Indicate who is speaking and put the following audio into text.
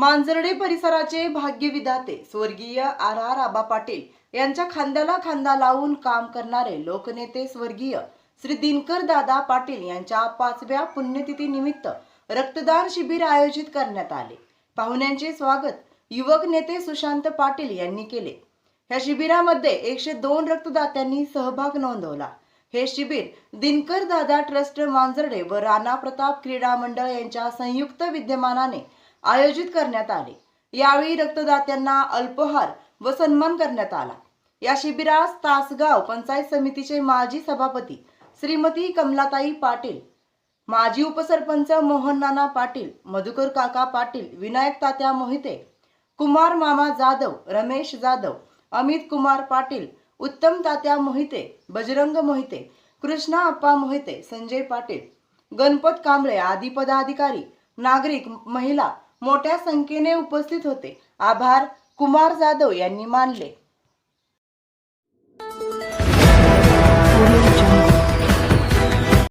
Speaker 1: मांजर्डे परिसराचे भाग्यविधाते स्वर्गीय R R आबा पाटील यांच्या खांद्याला खांदा लावून काम करणारे लोकनेते स्वर्गीय श्री दिनकर दादा पाटील यांच्या पाचव्या पुण्यतिथी निमित्त रक्तदान शिबिर आयोजित करण्यात आले. पाहुण्यांचे स्वागत युवक नेते सुशांत पाटील यांनी केले. या शिबिरामध्ये एकशे दोन रक्तदात्यांनी सहभाग नोंदवला. हे शिबिर दिनकर दादा ट्रस्ट मांजर्डे व राणा प्रताप क्रीडा मंडळ यांच्या संयुक्त विद्यमानाने आयोजित करण्यात आले. यावेळी रक्तदात्यांना अल्पहार व सन्मान करण्यात आला. या शिबिरास तासगाव पंचायत समितीचे माजी सभापती श्रीमती कमलाताई पाटील माजी उपसरपंच मोहन नाना पाटील मधुकर काका पाटील विनायक तात्या मोहिते कुमार मामा जाधव रमेश जाधव अमित कुमार पाटील उत्तम तात्या मोहिते बजरंग मोहिते कृष्णा अप्पा मोहिते संजय पाटील गणपत कांबळे आदी पदाधिकारी नागरिक महिला मोठ्या संख्येने उपस्थित होते. आभार. कुमार जाधव यांनी मानले.